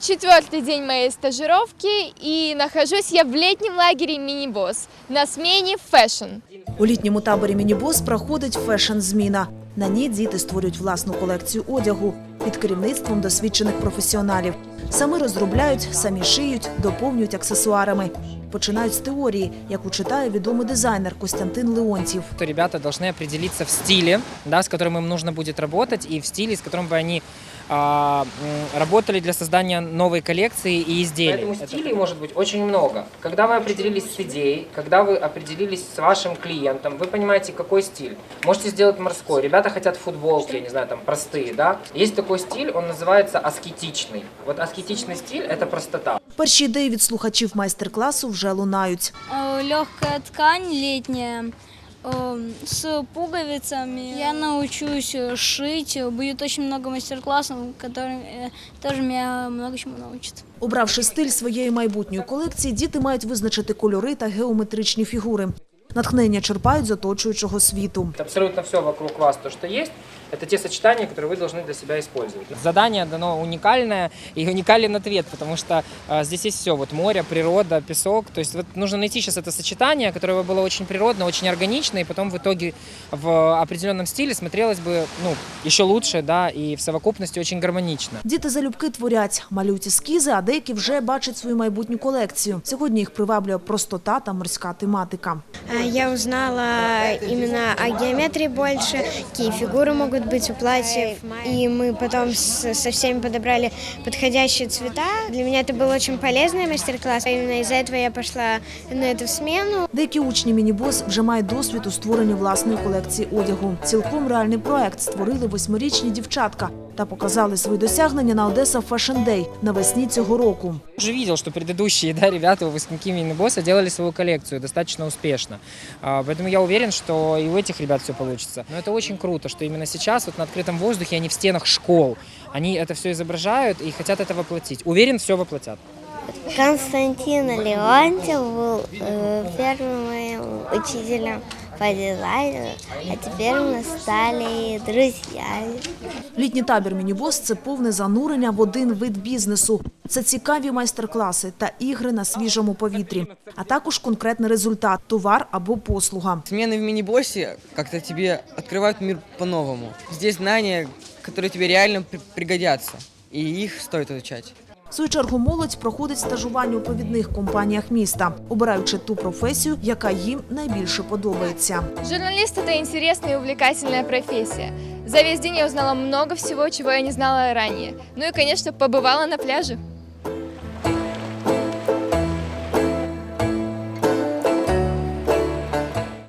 четвертый день моей стажировки, и нахожусь я в летнем лагере «Мини-босс» на смене фэшн. У літньому таборі «Мінібос» проходить фешн-зміна. На ній діти створюють власну колекцію одягу під керівництвом досвідчених професіоналів. Самі розробляють, самі шиють, доповнюють аксесуарами. Починають з теорії, яку читає відомий дизайнер Костянтин Леонтьєв. то ребята должны определиться в стиле, да, с которым им нужно будет работать, и в стиле, с которым бы они а, м, работали для создания новой коллекции и изделий. Поэтому стилей может быть очень много. Когда вы определились с идеей, когда вы определились с вашим клиентом, вы понимаете, какой стиль. Можете сделать морской. Ребята хотят футболки, я не знаю, там простые, да. Есть такой стиль, он называется аскетичный. Вот аскетичный стиль – это простота. Перші ідеї від слухачів майстер-класу вже лунають. Легкая ткань летняя э, с пуговицами. Я научусь э, шить. Будет очень много мастер-классов, которые э, тоже меня много чему научат. Обравши стиль своєї майбутньої колекції, діти мають визначити кольори та геометричні фігури. Натхнення черпають з оточуючого світу. Абсолютно все вокруг вас, то, что есть, это те сочетания, которые вы должны для себя использовать. Задание дано уникальное и уникален ответ, потому что э, здесь есть все, вот море, природа, песок, то есть вот нужно найти сейчас это сочетание, которое бы было очень природно, очень органично, и потом в итоге в определенном стиле смотрелось бы, ну, еще лучше, да, и в совокупности очень гармонично. Діти залюбки творять, малюють ескізи, а деякі вже бачать свою майбутню колекцію. Сьогодні їх приваблює простота та морська тематика. А, Я узнала именно о геометрии больше, какие фигуры могут быть у платьев. И мы потом с- со всеми подобрали подходящие цвета. Для меня это был очень полезный мастер-класс. Именно из-за этого я пошла на эту смену. Деякі учні мінібос вже мають досвід у створенні власної колекції одягу. Цілком реальний проект створили восьмирічні дівчатка та показали свої досягнення на Одеса Fashion Day навесні цього року. Уже видел, что предыдущие да, ребята, выпускники мини-босса делали свою коллекцию достаточно успешно. А, Поэтому я уверен, что и у этих ребят все получится. Но это очень круто, что именно сейчас вот на открытом воздухе, они в стенах школ, они это все изображают и хотят это воплотить. Уверен, все воплотят. Константин Леонтьев был э, первым моим учителем по дизайну, а теперь мы стали друзьями. Літній табір мінібос це повне занурення в один вид бізнесу. Це цікаві майстер-класи та ігри на свіжому повітрі, а також конкретний результат товар або послуга. Смены в мини-боссе как-то тебе открывают мир по-новому. Здесь знания, которые тебе реально при- пригодятся, и их стоит изучать. В свою чергу молодь проходить стажування у повідних компаніях міста, обираючи ту професію, яка їм найбільше подобається. Журналист – это интересная и увлекательная профессия. За весь день я узнала много всего, чего я не знала ранее. Ну и, конечно, побывала на пляже.